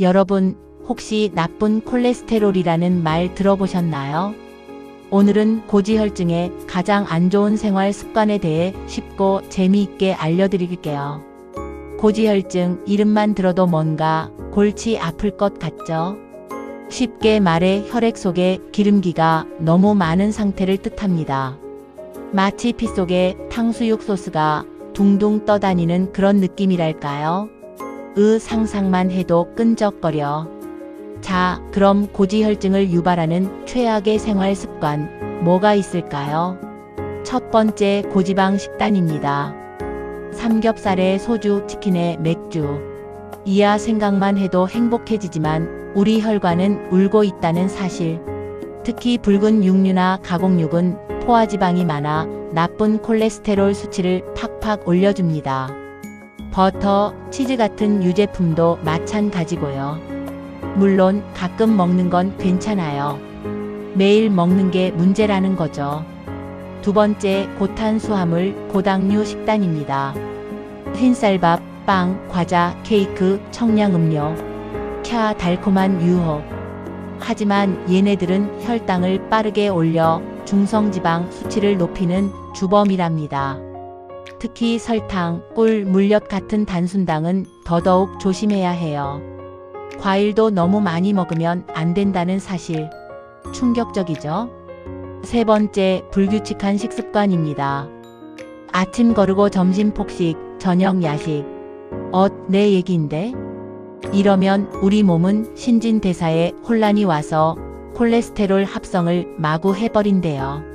여러분, 혹시 나쁜 콜레스테롤이라는 말 들어보셨나요? 오늘은 고지혈증의 가장 안 좋은 생활 습관에 대해 쉽고 재미있게 알려드릴게요. 고지혈증 이름만 들어도 뭔가 골치 아플 것 같죠? 쉽게 말해 혈액 속에 기름기가 너무 많은 상태를 뜻합니다. 마치 피 속에 탕수육 소스가 둥둥 떠다니는 그런 느낌이랄까요? 으 상상만 해도 끈적거려. 자, 그럼 고지혈증을 유발하는 최악의 생활 습관 뭐가 있을까요? 첫 번째 고지방 식단입니다. 삼겹살에 소주, 치킨에 맥주. 이야 생각만 해도 행복해지지만 우리 혈관은 울고 있다는 사실. 특히 붉은 육류나 가공육은 포화지방이 많아 나쁜 콜레스테롤 수치를 팍팍 올려줍니다. 버터, 치즈 같은 유제품도 마찬가지고요. 물론 가끔 먹는 건 괜찮아요. 매일 먹는 게 문제라는 거죠. 두 번째 고탄수화물 고당류 식단입니다. 흰쌀밥, 빵, 과자, 케이크, 청량음료. 캬 달콤한 유혹. 하지만 얘네들은 혈당을 빠르게 올려 중성지방 수치를 높이는 주범이랍니다. 특히 설탕, 꿀, 물엿 같은 단순당은 더더욱 조심해야 해요. 과일도 너무 많이 먹으면 안 된다는 사실. 충격적이죠? 세 번째, 불규칙한 식습관입니다. 아침 거르고 점심 폭식, 저녁 야식. 어, 내 얘기인데? 이러면 우리 몸은 신진대사에 혼란이 와서 콜레스테롤 합성을 마구 해버린대요.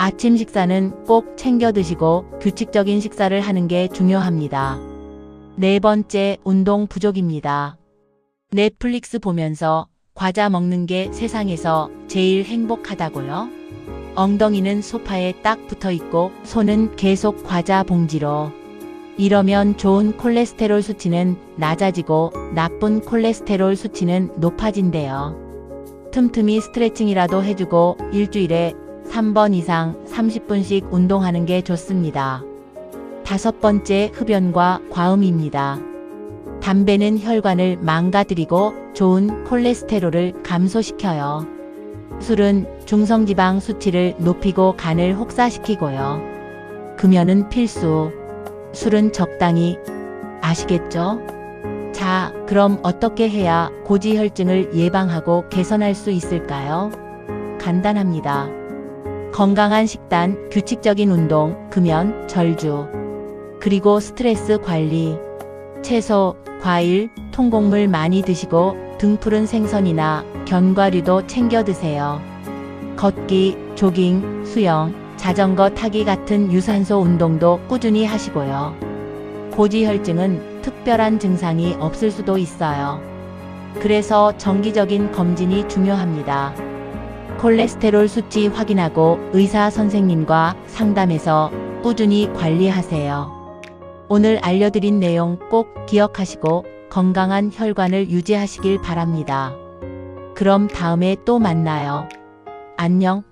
아침 식사는 꼭 챙겨 드시고 규칙적인 식사를 하는 게 중요합니다. 네 번째, 운동 부족입니다. 넷플릭스 보면서 과자 먹는 게 세상에서 제일 행복하다고요? 엉덩이는 소파에 딱 붙어 있고 손은 계속 과자 봉지로. 이러면 좋은 콜레스테롤 수치는 낮아지고 나쁜 콜레스테롤 수치는 높아진대요. 틈틈이 스트레칭이라도 해주고 일주일에 3번 이상 30분씩 운동하는 게 좋습니다. 다섯 번째 흡연과 과음입니다. 담배는 혈관을 망가뜨리고 좋은 콜레스테롤을 감소시켜요. 술은 중성지방 수치를 높이고 간을 혹사시키고요. 금연은 필수. 술은 적당히. 아시겠죠? 자, 그럼 어떻게 해야 고지혈증을 예방하고 개선할 수 있을까요? 간단합니다. 건강한 식단, 규칙적인 운동, 금연, 절주. 그리고 스트레스 관리. 채소, 과일, 통곡물 많이 드시고 등푸른 생선이나 견과류도 챙겨 드세요. 걷기, 조깅, 수영, 자전거 타기 같은 유산소 운동도 꾸준히 하시고요. 고지혈증은 특별한 증상이 없을 수도 있어요. 그래서 정기적인 검진이 중요합니다. 콜레스테롤 수치 확인하고 의사 선생님과 상담해서 꾸준히 관리하세요. 오늘 알려드린 내용 꼭 기억하시고 건강한 혈관을 유지하시길 바랍니다. 그럼 다음에 또 만나요. 안녕.